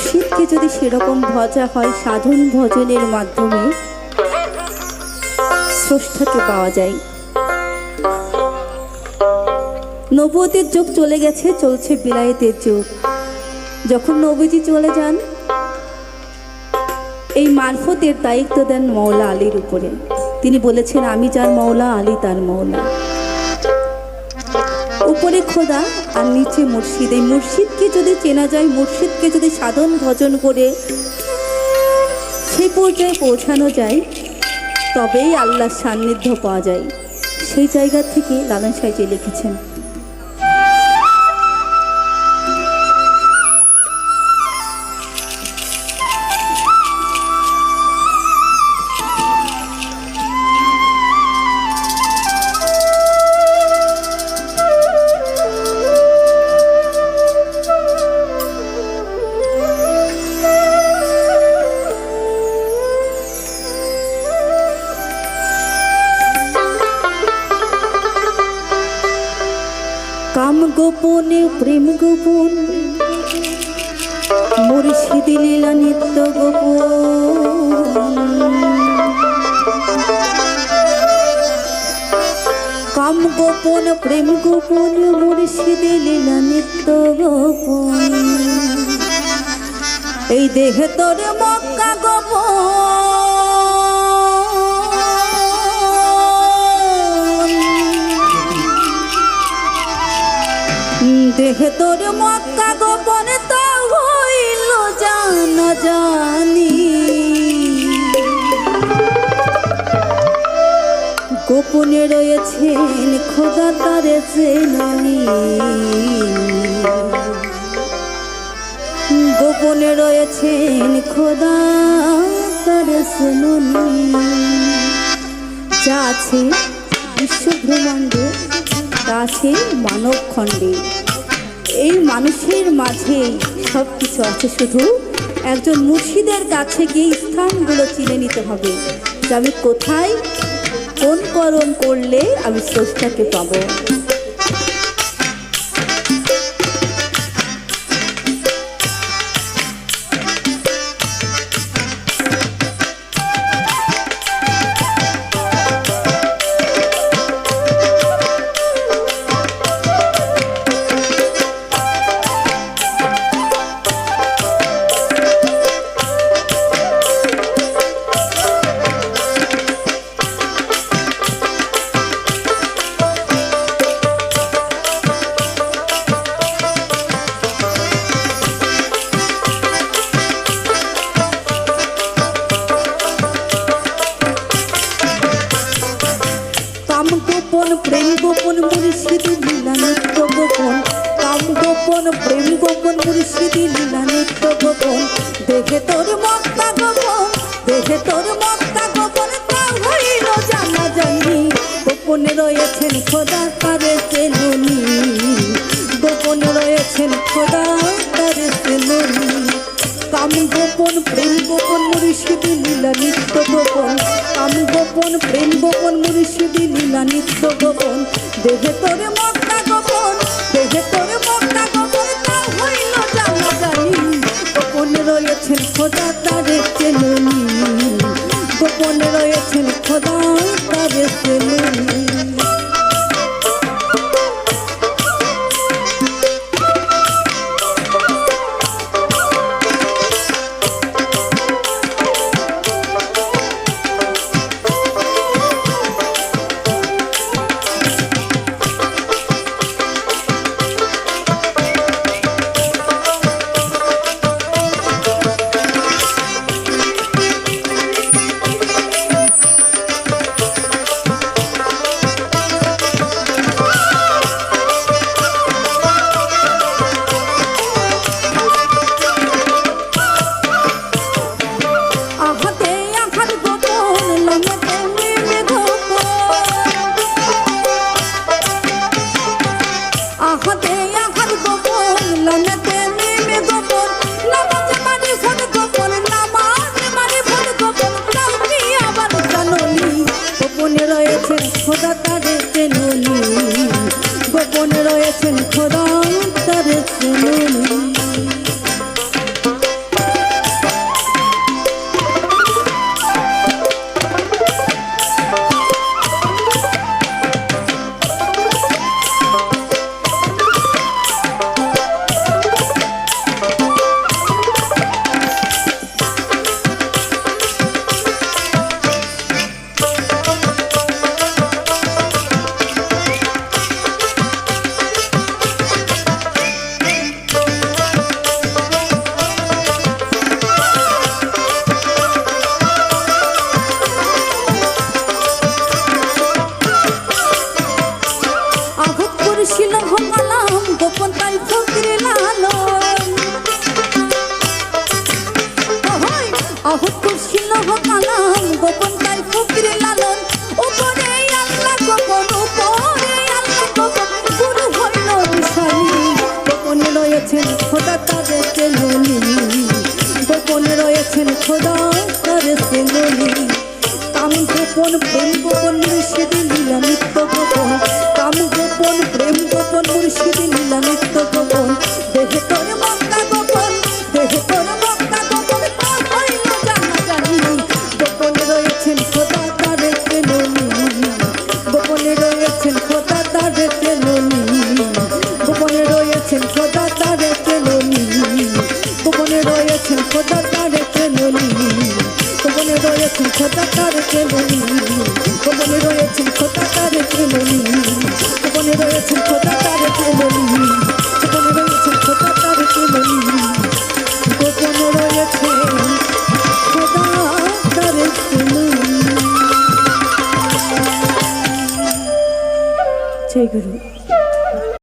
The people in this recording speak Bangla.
মুর্শিদকে যদি সেরকম ভজা হয়, সাধন ভজনের মাধ্যমে স্রষ্টাকে পাওয়া যায়। নবতের যুগ চলে গেছে, চলছে বিলায়েতের যুগ। যখন নবীজি চলে যান, এই মারফতের দায়িত্ব দেন মৌলা আলীর উপরে। তিনি বলেছেন, আমি যার মৌলা আলী তার মৌলা উপরে খোদা, আর নিচে মুর্শিদ। এই মুর্শিদকে যদি চেনা যায়, মুর্শিদকে যদি সাধন ভজন করে সে পর্যায়ে পৌঁছানো যায়, তবেই আল্লাহর সান্নিধ্য পাওয়া যায়। সেই জায়গা থেকে লালন সাহেব লিখেছেন। গোপনে প্রেম গোপন। মুর্শিদি লীলা নিত্য গোপন। কাম গোপন, প্রেম গোপন মুর্শিদি লীলা নিত্য গোপন। এই দেহে তোর মক্কা গোপন। দেহে তোর মক্কা গোপন তা হইল জানা জানি। গোপনে রয়েছেন খোদা তারে চেনানি গোপনে রয়েছেন খোদা তারে চেনানি যা আছে বিশ্ব ব্রহ্মাণ্ডে তা আছে মানব খণ্ডে এই মানুষের মাঝে সব কিছু আছে শুধু একজন মুর্শিদের কাছে গিয়ে স্থানগুলো চিনে নিতে হবে যে আমি কোথায়, কোন করণ করলে আমি স্রষ্টাকে পাবো। গোপন মুর্শিদি লীলা নিত্য গোপন দেখে তোর মক্কা গোপন দেখে তোর মক্কা গোপন তা হইল জানা জানি। গোপনে রয়েছেন খোদা তারে চেলুনি গোপনে রয়েছেন খোদা তারে চেলুনি কাম গোপন প্রেম, গোপন মুর্শিদি লীলা নিত্য গোপন কাম গোপন প্রেম, গোপন মুর্শিদি লীলা নিত্য গোপন দেহে তোরে মক্কা খোদা তারে চেলুনি গোপনে রয়েছেন খোদা বলি কাম গোপন প্রেম গোপন মুর্শিদে গোপন। গোপন প্রেম গোপন মুর্শিদে গোপন। দেহে মক্কা গোপন, দেহে মক্কা গোপন জানা জানি। গোপন রয়েছেন গোপনে রয়েছেন গোপনে রয়েছেন গোপনে রয়েছেন কথা তার কে বলিবি